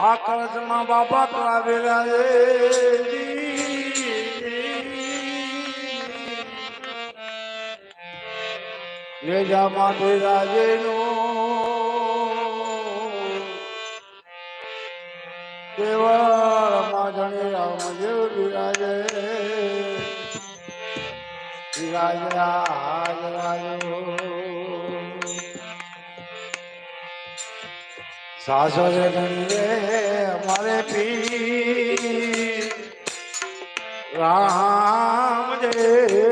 આ કરજમાં બાપા કરાવેલા રે જા માટે રાજે નો. દેવળમાં જણે રામદેવ બિરાજે. બિરાજ રાજ રાજો. સાસર ગંગે મારે પી રામ દેવ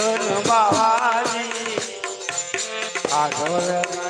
આગળ બાવાજી. આગળ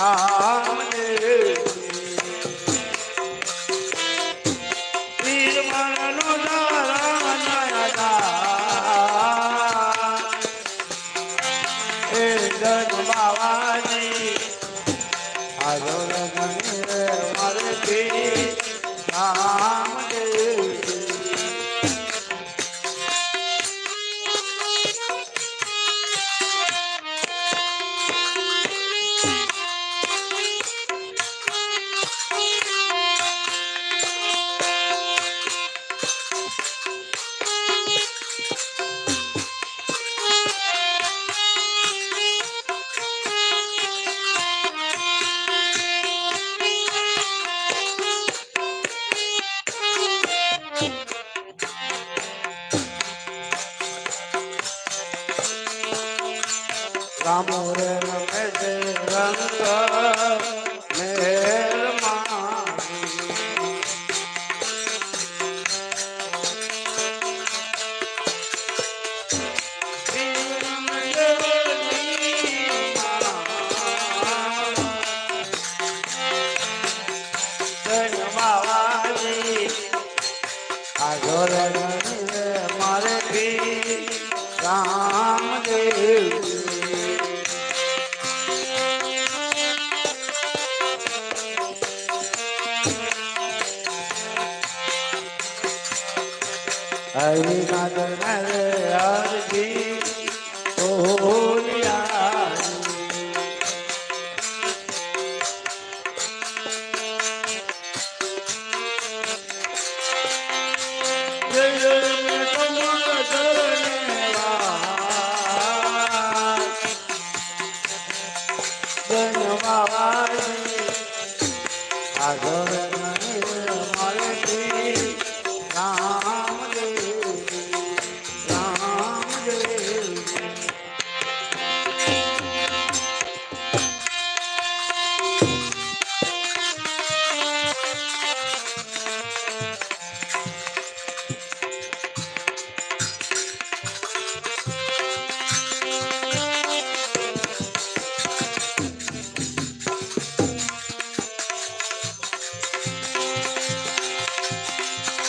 રામદેવ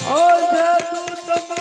ઓ જાદુ તમારો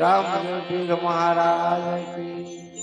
રામદેવ મહારાજ કી